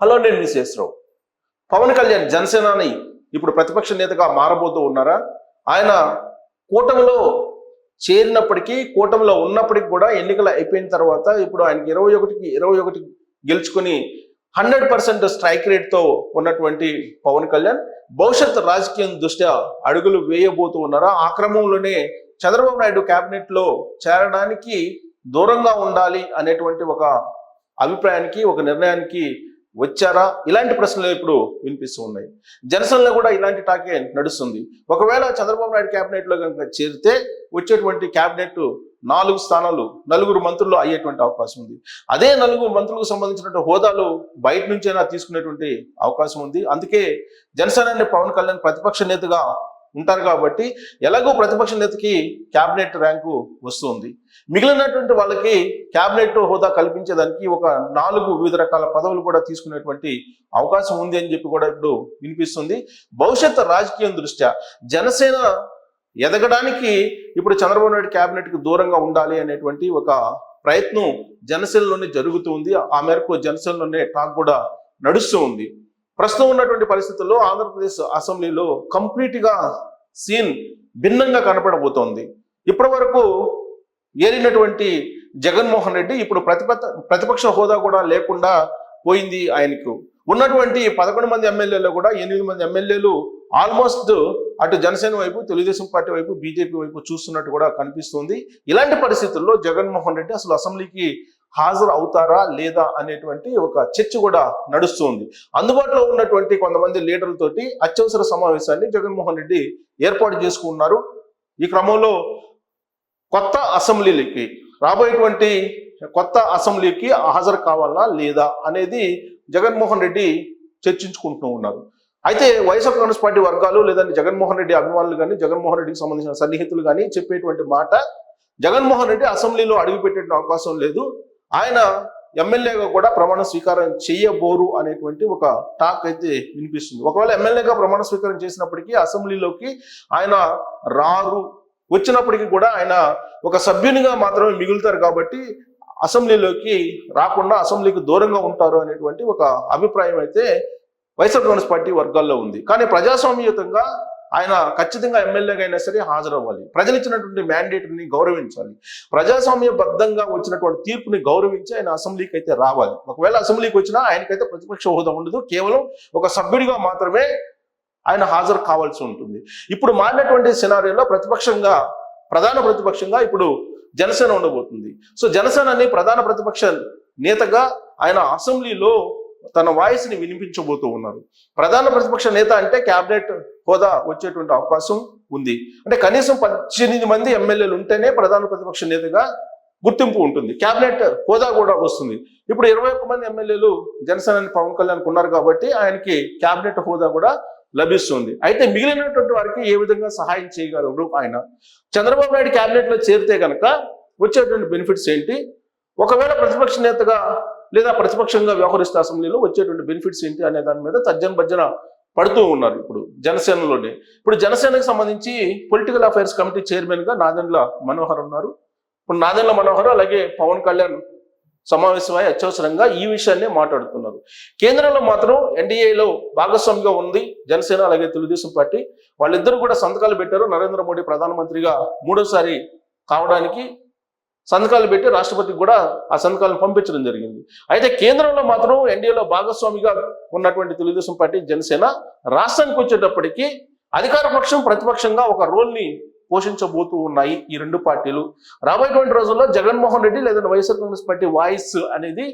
Hello నేను మీ శేషరావు. పవన్ కళ్యాణ్ జనసేనాని ఇప్పుడు ప్రతిపక్ష నేతగా మారబోతూ ఉన్నారా? ఆయన కూటమిలో చేరినప్పటికీ కూటమిలో ఉన్నప్పటికీ కూడా ఎన్నికలు అయిపోయిన తర్వాత ఇప్పుడు ఆయనకి ఇరవై ఒకటికి ఇరవై ఒకటి గెలుచుకుని హండ్రెడ్ పర్సెంట్ స్ట్రైక్ రేట్తో ఉన్నటువంటి పవన్ కళ్యాణ్ భవిష్యత్ రాజకీయం దృష్ట్యా అడుగులు వేయబోతూ ఉన్నారా? ఆ క్రమంలోనే చంద్రబాబు నాయుడు క్యాబినెట్లో చేరడానికి దూరంగా ఉండాలి అనేటువంటి ఒక అభిప్రాయానికి ఒక నిర్ణయానికి వచ్చారా? ఇలాంటి ప్రశ్నలు ఇప్పుడు వినిపిస్తూ ఉన్నాయి. జనసేనలో కూడా ఇలాంటి టాకే నడుస్తుంది. ఒకవేళ చంద్రబాబు నాయుడు క్యాబినెట్లో కనుక చేరితే వచ్చేటువంటి క్యాబినెట్ నాలుగు స్థానాలు నలుగురు మంత్రులు అయ్యేటువంటి అవకాశం ఉంది. అదే నలుగురు మంత్రులకు సంబంధించినటువంటి హోదాలు బయట నుంచైనా తీసుకునేటువంటి అవకాశం ఉంది. అందుకే జనసేనని పవన్ కళ్యాణ్ ప్రతిపక్ష నేతగా ఉంటారు కాబట్టి ఎలాగో ప్రతిపక్ష నేతకి క్యాబినెట్ ర్యాంకు వస్తుంది. మిగిలినటువంటి వాళ్ళకి క్యాబినెట్ హోదా కల్పించేదానికి ఒక నాలుగు వివిధ రకాల పదవులు కూడా తీసుకునేటువంటి అవకాశం ఉంది అని చెప్పి కూడా ఇప్పుడు వినిపిస్తుంది. భవిష్యత్ రాజకీయం దృష్ట్యా జనసేన ఎదగడానికి ఇప్పుడు చంద్రబాబు నాయుడు క్యాబినెట్కి దూరంగా ఉండాలి అనేటువంటి ఒక ప్రయత్నం జనసేనలోనే జరుగుతుంది ఆ మేరకు జనసేనలోనే టాక్ కూడా నడుస్తూ ఉంది. ప్రస్తుతం ఉన్నటువంటి పరిస్థితుల్లో ఆంధ్రప్రదేశ్ అసెంబ్లీలో కంప్లీట్గా సీన్ భిన్నంగా కనపడబోతోంది. ఇప్పటి వరకు ఏలినటువంటి జగన్మోహన్ రెడ్డి ఇప్పుడు ప్రతిపక్ష ప్రతిపక్ష హోదా కూడా లేకుండా పోయింది ఆయనకు. ఉన్నటువంటి పదకొండు మంది ఎమ్మెల్యేలు కూడా ఎనిమిది మంది ఎమ్మెల్యేలు ఆల్మోస్ట్ అటు జనసేన వైపు తెలుగుదేశం పార్టీ వైపు బీజేపీ వైపు చూస్తున్నట్టు కూడా కనిపిస్తుంది. ఇలాంటి పరిస్థితుల్లో జగన్మోహన్ రెడ్డి అసలు అసెంబ్లీకి హాజరు అవుతారా లేదా అనేటువంటి ఒక చర్చ కూడా నడుస్తుంది. అందుబాటులో ఉన్నటువంటి కొంతమంది లీడర్లతోటి అత్యవసర సమావేశాన్ని జగన్మోహన్ రెడ్డి ఏర్పాటు చేసుకున్నారు. ఈ క్రమంలో కొత్త అసెంబ్లీలకి రాబోయేటువంటి కొత్త అసెంబ్లీకి హాజరు కావాలా లేదా అనేది జగన్మోహన్ రెడ్డి చర్చించుకుంటూ ఉన్నారు. అయితే వైఎస్ఆర్ కాంగ్రెస్ పార్టీ వర్గాలు లేదంటే జగన్మోహన్ రెడ్డి అభిమానులు కానీ జగన్మోహన్ రెడ్డికి సంబంధించిన సన్నిహితులు కానీ చెప్పేటువంటి మాట జగన్మోహన్ రెడ్డి అసెంబ్లీలో అడుగుపెట్టే అవకాశం లేదు. ఆయన ఎమ్మెల్యేగా కూడా ప్రమాణ స్వీకారం చేయబోరు అనేటువంటి ఒక టాక్ అయితే వినిపిస్తుంది. ఒకవేళ ఎమ్మెల్యేగా ప్రమాణ స్వీకారం చేసినప్పటికీ అసెంబ్లీలోకి ఆయన రారు. వచ్చినప్పటికీ కూడా ఆయన ఒక సభ్యునిగా మాత్రమే మిగులుతారు కాబట్టి అసెంబ్లీలోకి రాకుండా అసెంబ్లీకి దూరంగా ఉంటారు అనేటువంటి ఒక అభిప్రాయం అయితే వైఎస్ఆర్ కాంగ్రెస్ పార్టీ వర్గాల్లో ఉంది. కానీ ప్రజాస్వామ్యయుతంగా ఆయన ఖచ్చితంగా ఎమ్మెల్యేగా అయినా సరే హాజరవ్వాలి. ప్రజలు ఇచ్చినటువంటి మ్యాండేట్ని గౌరవించాలి. ప్రజాస్వామ్యబద్ధంగా వచ్చినటువంటి తీర్పుని గౌరవించి ఆయన అసెంబ్లీకి అయితే రావాలి. ఒకవేళ అసెంబ్లీకి వచ్చినా ఆయనకైతే ప్రతిపక్ష హోదా ఉండదు. కేవలం ఒక సభ్యుడిగా మాత్రమే ఆయన హాజరు కావాల్సి ఉంటుంది. ఇప్పుడు మారినటువంటి సినారియోలో ప్రతిపక్షంగా ప్రధాన ప్రతిపక్షంగా ఇప్పుడు జనసేన ఉండబోతుంది. సో జనసేనని ప్రధాన ప్రతిపక్ష నేతగా ఆయన అసెంబ్లీలో తన వాయిస్ని వినిపించబోతూ ఉన్నారు. ప్రధాన ప్రతిపక్ష నేత అంటే క్యాబినెట్ హోదా వచ్చేటువంటి అవకాశం ఉంది. అంటే కనీసం పద్దెనిమిది మంది ఎమ్మెల్యేలు ఉంటేనే ప్రధాన ప్రతిపక్ష నేతగా గుర్తింపు ఉంటుంది. క్యాబినెట్ హోదా కూడా వస్తుంది. ఇప్పుడు ఇరవై ఒక్క మంది ఎమ్మెల్యేలు జనసేన పవన్ కళ్యాణ్ ఉన్నారు కాబట్టి ఆయనకి క్యాబినెట్ హోదా కూడా లభిస్తుంది. అయితే మిగిలినటువంటి వారికి ఏ విధంగా సహాయం చేయగలరు ఆయన? చంద్రబాబు నాయుడు క్యాబినెట్లో చేరితే కనుక వచ్చేటువంటి బెనిఫిట్స్ ఏంటి? ఒకవేళ ప్రతిపక్ష నేతగా లేదా ప్రతిపక్షంగా వ్యవహరిస్తే అసెంబ్లీలో వచ్చేటువంటి బెనిఫిట్స్ ఏంటి అనే దాని మీద తర్జన భర్జన పడుతూ ఉన్నారు ఇప్పుడు జనసేనలోనే. ఇప్పుడు జనసేనకు సంబంధించి పొలిటికల్ అఫైర్స్ కమిటీ చైర్మన్గా నాదెండ్ల మనోహర్ ఉన్నారు. ఇప్పుడు నాదెండ్ల మనోహర్ అలాగే పవన్ కళ్యాణ్ సమావేశమై అత్యవసరంగా ఈ విషయాన్ని మాట్లాడుతున్నారు. కేంద్రంలో మాత్రం ఎన్డీఏలో భాగస్వామిగా ఉంది జనసేన అలాగే తెలుగుదేశం పార్టీ. వాళ్ళిద్దరూ కూడా సంతకాలు పెట్టారు. నరేంద్ర మోడీ ప్రధానమంత్రిగా మూడోసారి కావడానికి సంతకాలు పెట్టి రాష్ట్రపతికి కూడా ఆ సంతకాలను పంపించడం జరిగింది. అయితే కేంద్రంలో మాత్రం ఎన్డీఏలో భాగస్వామిగా ఉన్నటువంటి తెలుగుదేశం పార్టీ జనసేన రాష్ట్రానికి వచ్చేటప్పటికీ అధికార పక్షం ప్రతిపక్షంగా ఒక రోల్ని పోషించబోతూ ఉన్నాయి ఈ రెండు పార్టీలు. రాబోయేటువంటి రోజుల్లో జగన్మోహన్ రెడ్డి లేదా వైఎస్ఆర్ కాంగ్రెస్ పార్టీ వాయిస్ అనేది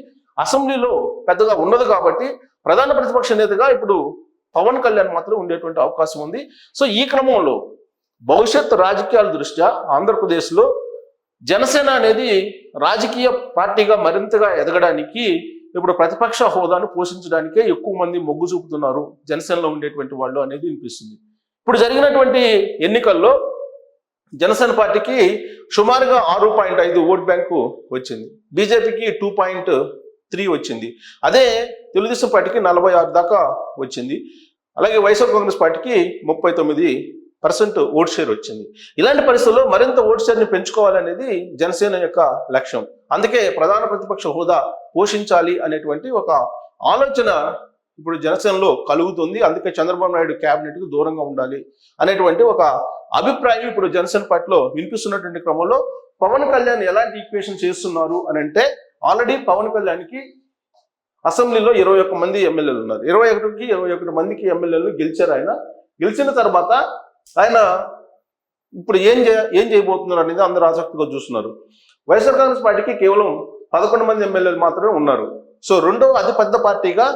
అసెంబ్లీలో పెద్దగా ఉండదు కాబట్టి ప్రధాన ప్రతిపక్ష నేతగా ఇప్పుడు పవన్ కళ్యాణ్ మాత్రం ఉండేటువంటి అవకాశం ఉంది. సో ఈ క్రమంలో భవిష్యత్ రాజకీయాల దృష్ట్యా ఆంధ్రప్రదేశ్లో జనసేన అనేది రాజకీయ పార్టీగా మరింతగా ఎదగడానికి ఇప్పుడు ప్రతిపక్ష హోదాను పోషించడానికే ఎక్కువ మంది మొగ్గు చూపుతున్నారు జనసేనలో ఉండేటువంటి వాళ్ళు అనేది వినిపిస్తుంది. ఇప్పుడు జరిగినటువంటి ఎన్నికల్లో జనసేన పార్టీకి సుమారుగా ఆరు పాయింట్ ఐదు ఓట్ బ్యాంకు వచ్చింది. బీజేపీకి టూ పాయింట్ త్రీ వచ్చింది. అదే తెలుగుదేశం పార్టీకి నలభై ఆరు దాకా వచ్చింది. అలాగే వైఎస్ఆర్ కాంగ్రెస్ పార్టీకి ముప్పై తొమ్మిది పర్సెంట్ ఓట్ షేర్ వచ్చింది. ఇలాంటి పరిస్థితుల్లో మరింత ఓట్ షేర్ని పెంచుకోవాలనేది జనసేన యొక్క లక్ష్యం. అందుకే ప్రధాన ప్రతిపక్ష హోదా పోషించాలి అనేటువంటి ఒక ఆలోచన ఇప్పుడు జనసేనలో కలుగుతుంది. అందుకే చంద్రబాబు నాయుడు క్యాబినెట్కు దూరంగా ఉండాలి అనేటువంటి ఒక అభిప్రాయం ఇప్పుడు జనసేన పార్టీలో వినిపిస్తున్నటువంటి క్రమంలో పవన్ కళ్యాణ్ ఎలాంటి ఈక్వేషన్ చేస్తున్నారు అని అంటే ఆల్రెడీ పవన్ కళ్యాణ్కి అసెంబ్లీలో ఇరవై ఒక్క మంది ఎమ్మెల్యేలు ఉన్నారు. ఇరవై ఒకటికి ఇరవై ఒకటి మందికి ఎమ్మెల్యేలు గెలిచారు ఆయన. గెలిచిన తర్వాత ఆయన ఇప్పుడు ఏం చే ఏం చేయబోతున్నారు అనేది అందరూ ఆసక్తిగా చూస్తున్నారు. వైఎస్ఆర్ కాంగ్రెస్ పార్టీకి కేవలం పదకొండు మంది ఎమ్మెల్యేలు మాత్రమే ఉన్నారు. సో రెండవ అతిపెద్ద పార్టీగా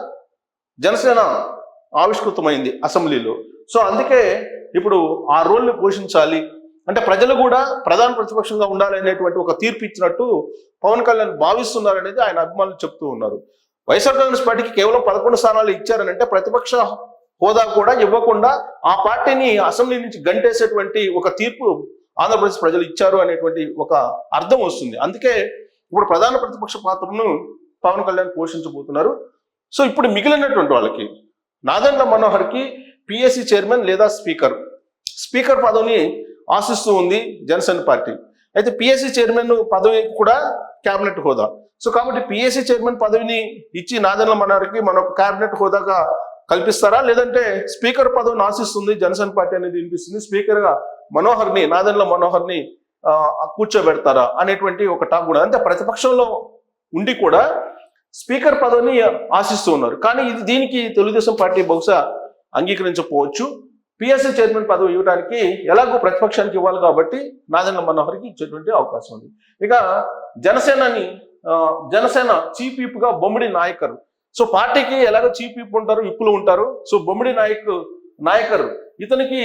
జనసేన ఆవిష్కృతమైంది అసెంబ్లీలో. సో అందుకే ఇప్పుడు ఆ రోల్ని పోషించాలి. అంటే ప్రజలు కూడా ప్రధాన ప్రతిపక్షంగా ఉండాలి అనేటువంటి ఒక తీర్పు ఇచ్చినట్టు పవన్ కళ్యాణ్ భావిస్తున్నారు అనేది ఆయన అభిమానులు చెప్తూ ఉన్నారు. వైఎస్ఆర్ కాంగ్రెస్ పార్టీకి కేవలం పదకొండు స్థానాలు ఇచ్చారని అంటే ప్రతిపక్ష హోదా కూడా ఇవ్వకుండా ఆ పార్టీని అసెంబ్లీ నుంచి గంటేసేటువంటి ఒక తీర్పు ఆంధ్రప్రదేశ్ ప్రజలు ఇచ్చారు అనేటువంటి ఒక అర్థం వస్తుంది. అందుకే ఇప్పుడు ప్రధాన ప్రతిపక్ష పాత్రను పవన్ కళ్యాణ్ పోషించబోతున్నారు. సో ఇప్పుడు మిగిలినటువంటి వాళ్ళకి నాదెండ్ల మనోహర్కి పిఎస్సి చైర్మన్ లేదా స్పీకర్. స్పీకర్ పదవిని ఆశిస్తూ ఉంది జనసేన పార్టీ. అయితే పిఎస్సి చైర్మన్ పదవి కూడా కేబినెట్ హోదా. సో కాబట్టి పిఎస్సి చైర్మన్ పదవిని ఇచ్చి నాదెండ్ల మనోహర్కి మనకు కేబినెట్ హోదాగా కల్పిస్తారా? లేదంటే స్పీకర్ పదవిని ఆశిస్తుంది జనసేన పార్టీ అనేది వినిపిస్తుంది. స్పీకర్గా మనోహర్ని నాదెండ్ల మనోహర్ని కూర్చోబెడతారా అనేటువంటి ఒక టాక్ కూడా అంటే ప్రతిపక్షంలో ఉండి కూడా స్పీకర్ పదవిని ఆశిస్తూ ఉన్నారు. కానీ ఇది దీనికి తెలుగుదేశం పార్టీ బహుశా అంగీకరించకపోవచ్చు. పిఎస్సీ చైర్మన్ పదవి ఇవ్వడానికి ఎలాగో ప్రతిపక్షానికి ఇవ్వాలి కాబట్టి నాదెండ్ల మనోహర్కి ఇచ్చేటువంటి అవకాశం ఉంది. ఇక జనసేనని జనసేన చీఫ్ విప్గా బొమ్మిడి నాయకరు సో పార్టీకి ఎలాగో చీఫ్ ఇప్పు ఉంటారు ఇప్పులు ఉంటారు. సో బొమ్మిడి నాయక్ నాయకరు ఇతనికి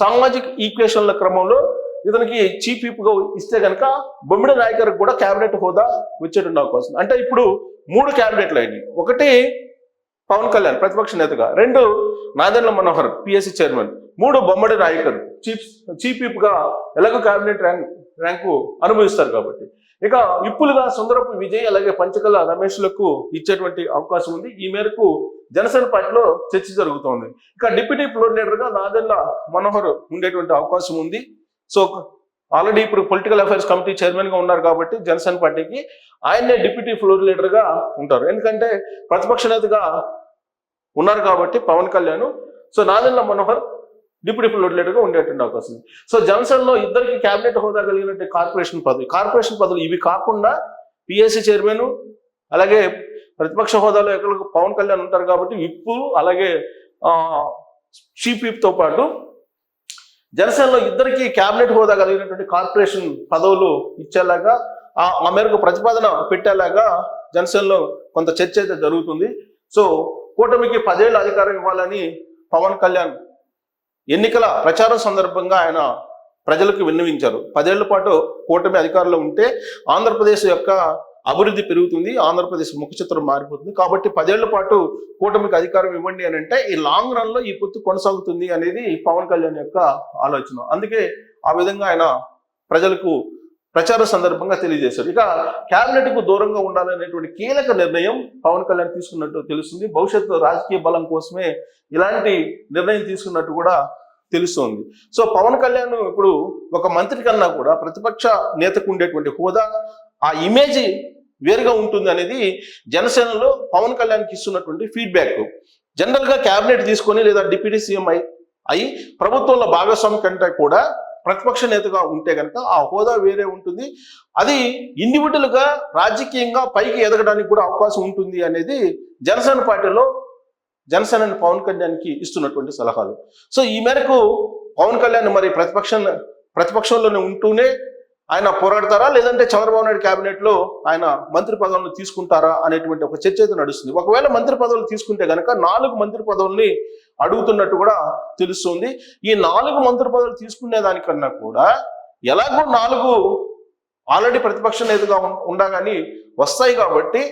సామాజిక ఈక్వేషన్ల క్రమంలో ఇతనికి చీఫ్ విప్గా ఇస్తే కనుక బొమ్మిడి నాయకర్ కూడా క్యాబినెట్ హోదా వచ్చేటువంటి అవకాశం. అంటే ఇప్పుడు మూడు క్యాబినెట్లు అయినాయి. ఒకటి పవన్ కళ్యాణ్ ప్రతిపక్ష నేతగా. రెండు నాదెండ్ల మనోహర్ పిఎస్సి చైర్మన్. మూడు బొమ్మడి నాయకర్ చీఫ్ చీఫ్ విప్గా ఎలాగో క్యాబినెట్ ర్యాంక్ ర్యాంకు అనుభవిస్తారు కాబట్టి. ఇక విప్పులుగా సుందరపు విజయ్ అలాగే పంచకల రమేష్లకు ఇచ్చేటువంటి అవకాశం ఉంది. ఈ మేరకు జనసేన పార్టీలో చర్చ జరుగుతోంది. ఇక డిప్యూటీ ఫ్లోర్ లీడర్గా నాదెల్ల మనోహర్ ఉండేటువంటి అవకాశం ఉంది. సో ఆల్రెడీ ఇప్పుడు పొలిటికల్ అఫైర్స్ కమిటీ చైర్మన్గా ఉన్నారు కాబట్టి జనసేన పార్టీకి ఆయన్నే డిప్యూటీ ఫ్లోర్ లీడర్గా ఉంటారు. ఎందుకంటే ప్రతిపక్ష నేతగా ఉన్నారు కాబట్టి Pawan Kalyan. So Nadella Manohar deputy floor leader ఉండేటువంటి అవకాశం ఉంది. సో జనసేనలో ఇద్దరికి కేబినెట్ హోదా కలిగినట్టు కార్పొరేషన్ పదవి. కార్పొరేషన్ పదవులు ఇవి కాకుండా పిఎస్సి చైర్మన్ అలాగే ప్రతిపక్ష హోదాలో ఎక్కడ పవన్ కళ్యాణ్ ఉంటారు కాబట్టి విప్పు అలాగే చీఫ్ విప్తో పాటు జనసేనలో ఇద్దరికి కేబినెట్ హోదా కలిగినటువంటి కార్పొరేషన్ పదవులు ఇచ్చేలాగా ఆ ఆ మేరకు ప్రతిపాదన పెట్టేలాగా జనసేనలో కొంత చర్చ అయితే జరుగుతుంది. సో కూటమికి పదేళ్ళు అధికారం ఇవ్వాలని పవన్ కళ్యాణ్ ఎన్నికల ప్రచారం సందర్భంగా ఆయన ప్రజలకు విన్నవించారు. పదేళ్ళ పాటు కూటమి అధికారంలో ఉంటే ఆంధ్రప్రదేశ్ యొక్క అభివృద్ధి పెరుగుతుంది ఆంధ్రప్రదేశ్ ముఖ చిత్రం మారిపోతుంది. కాబట్టి పదేళ్ళ పాటు కూటమికి అధికారం ఇవ్వండి అని అంటే ఈ లాంగ్ రన్లో ఈ పొత్తు కొనసాగుతుంది అనేది పవన్ కళ్యాణ్ యొక్క ఆలోచన. అందుకే ఆ విధంగా ఆయన ప్రజలకు ప్రచార సందర్భంగా తెలియజేశారు. ఇక కేబినెట్కు దూరంగా ఉండాలనేటువంటి కీలక నిర్ణయం పవన్ కళ్యాణ్ తీసుకున్నట్టు తెలుస్తుంది. భవిష్యత్తు రాజకీయ బలం కోసమే ఇలాంటి నిర్ణయం తీసుకున్నట్టు కూడా తెలుస్తోంది. సో పవన్ కళ్యాణ్ ఇప్పుడు ఒక మంత్రి కన్నా కూడా ప్రతిపక్ష నేతకు ఉండేటువంటి హోదా ఆ ఇమేజ్ వేరుగా ఉంటుంది అనేది జనసేనలో పవన్ కళ్యాణ్కి ఇస్తున్నటువంటి ఫీడ్బ్యాక్. జనరల్గా క్యాబినెట్ తీసుకొని లేదా డిప్యూటీ సీఎం అయి ప్రభుత్వంలో భాగస్వామి కంటే కూడా ప్రతిపక్ష నేతగా ఉంటే కనుక ఆ హోదా వేరే ఉంటుంది. అది ఇండివిజువల్గా రాజకీయంగా పైకి ఎదగడానికి కూడా అవకాశం ఉంటుంది అనేది జనసేన పార్టీలో జనసేన పవన్ కళ్యాణ్కి ఇస్తున్నటువంటి సలహాలు. సో ఈ మేరకు పవన్ కళ్యాణ్ మరి ప్రతిపక్ష ప్రతిపక్షంలోనే ఉంటూనే ఆయన పోరాడతారా? లేదంటే చంద్రబాబు నాయుడు క్యాబినెట్లో ఆయన మంత్రి పదవులను తీసుకుంటారా అనేటువంటి ఒక చర్చ అయితే నడుస్తుంది. ఒకవేళ మంత్రి పదవులు తీసుకుంటే కనుక నాలుగు మంత్రి పదవుల్ని అడుగుతున్నట్టు కూడా తెలుస్తుంది. ఈ నాలుగు మంత్రి పదవులు తీసుకునే దానికన్నా కూడా ఎలాగో నాలుగు ఆల్రెడీ ప్రతిపక్ష నేతగా ఉండగాని వస్తాయి కాబట్టి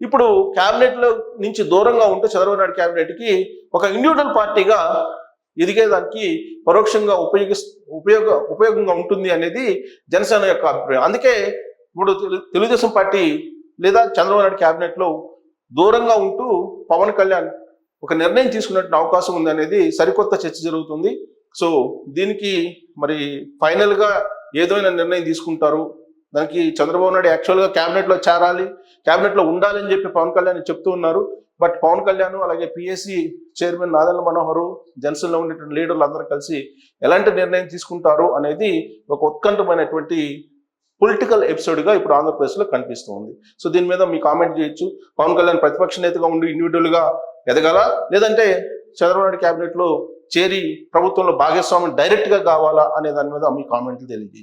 ఇప్పుడు క్యాబినెట్లో నుంచి దూరంగా ఉంటే చంద్రబాబు నాయుడు క్యాబినెట్కి ఒక ఇండివిజువల్ పార్టీగా ఎదిగేదానికి పరోక్షంగా ఉపయోగి ఉపయోగ ఉపయోగంగా ఉంటుంది అనేది జనసేన యొక్క అభిప్రాయం. అందుకే ఇప్పుడు తెలుగుదేశం పార్టీ లేదా చంద్రబాబు నాయుడు క్యాబినెట్లో దూరంగా ఉంటూ పవన్ కళ్యాణ్ ఒక నిర్ణయం తీసుకున్నట్టు అవకాశం ఉంది అనేది సరికొత్త చర్చ జరుగుతుంది. సో దీనికి మరి ఫైనల్గా ఏదైనా నిర్ణయం తీసుకుంటారు. దానికి చంద్రబాబు నాయుడు యాక్చువల్గా క్యాబినెట్లో చేరాలి క్యాబినెట్లో ఉండాలని చెప్పి పవన్ కళ్యాణ్ చెప్తూ ఉన్నారు. బట్ పవన్ కళ్యాణ్ అలాగే పిఎస్సి చైర్మన్ నాదల మనోహరు జనసేనలో ఉండేటువంటి లీడర్లు అందరూ కలిసి ఎలాంటి నిర్ణయం తీసుకుంటారు అనేది ఒక ఉత్కంఠమైనటువంటి పొలిటికల్ ఎపిసోడ్గా ఇప్పుడు ఆంధ్రప్రదేశ్లో కనిపిస్తూ ఉంది. సో దీని మీద మీ కామెంట్ చేయొచ్చు. పవన్ కళ్యాణ్ ప్రతిపక్ష నేతగా ఉండి ఇండివిజువల్గా ఎదగాలా? లేదంటే చంద్రబాబు నాయుడు క్యాబినెట్లో చేరి ప్రభుత్వంలో భాగస్వామ్యం డైరెక్ట్గా కావాలా అనే దాని మీద మీ కామెంట్లు తెలియజేయచ్చు.